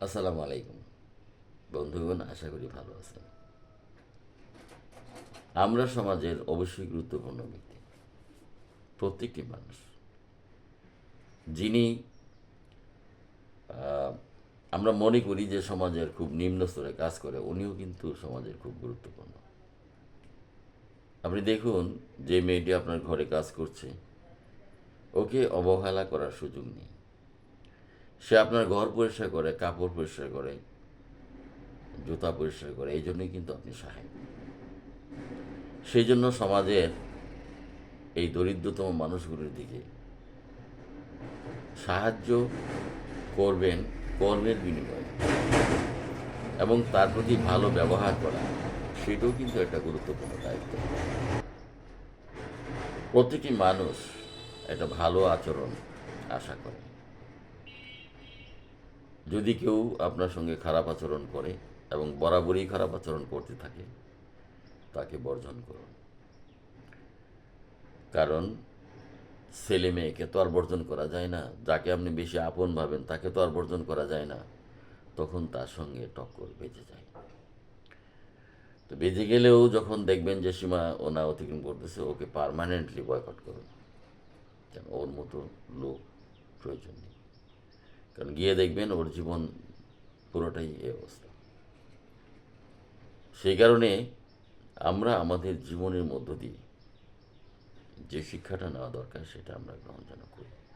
আসসালামু আলাইকুম। বন্ধুগণ আশা করি ভালো আছেন। আমরা সমাজের অবশ্যই গুরুত্বপূর্ণ ব্যক্তি। প্রত্যেকটি মানুষ। যিনি আমরা মনে করি যে সমাজের খুব নিম্ন স্তরে কাজ করে, উনিও কিন্তু সমাজের খুব গুরুত্বপূর্ণ। আপনি দেখুন, যে মেয়েটি আপনার ঘরে কাজ করছে, ওকে অবহেলা করার সুযোগ নেই। সে আপনার ঘর পরিষ্কার করে, কাপড় পরিষ্কার করে, জুতা পরিষ্কার করে, এই জন্যই কিন্তু আপনি সহায় সেই জন্য সমাজের এই দরিদ্রতম মানুষগুলির দিকে সাহায্য করবেন কর্মের বিনিময়ে এবং তার প্রতি ভালো ব্যবহার করা, সেটাও কিন্তু একটা গুরুত্বপূর্ণ দায়িত্ব। প্রতিটি মানুষ একটা ভালো আচরণ আশা করে। যদি কেউ আপনার সঙ্গে খারাপ আচরণ করে এবং বরাবরই খারাপ আচরণ করতে থাকে, তাকে বর্জন করুন। কারণ ছেলে মেয়েকে তো আর বর্জন করা যায় না। যাকে আপনি বেশি আপন ভাবেন, তাকে তো আর বর্জন করা যায় না। তখন তার সঙ্গে টক্কর বেঁচে যায়। তো বেঁচে গেলেও যখন দেখবেন যে সীমা ওনা অতিক্রম করতেছে, ওকে পারমানেন্টলি বয়কট করুন। কেন? ওর মতো লোক প্রয়োজন নেই। কারণ গিয়ে দেখবেন ওর জীবন পুরোটাই এই অবস্থা। সেই কারণে আমরা আমাদের জীবনের মধ্য দিয়ে যে শিক্ষাটা নেওয়া দরকার সেটা আমরা গ্রহণ যেন করি।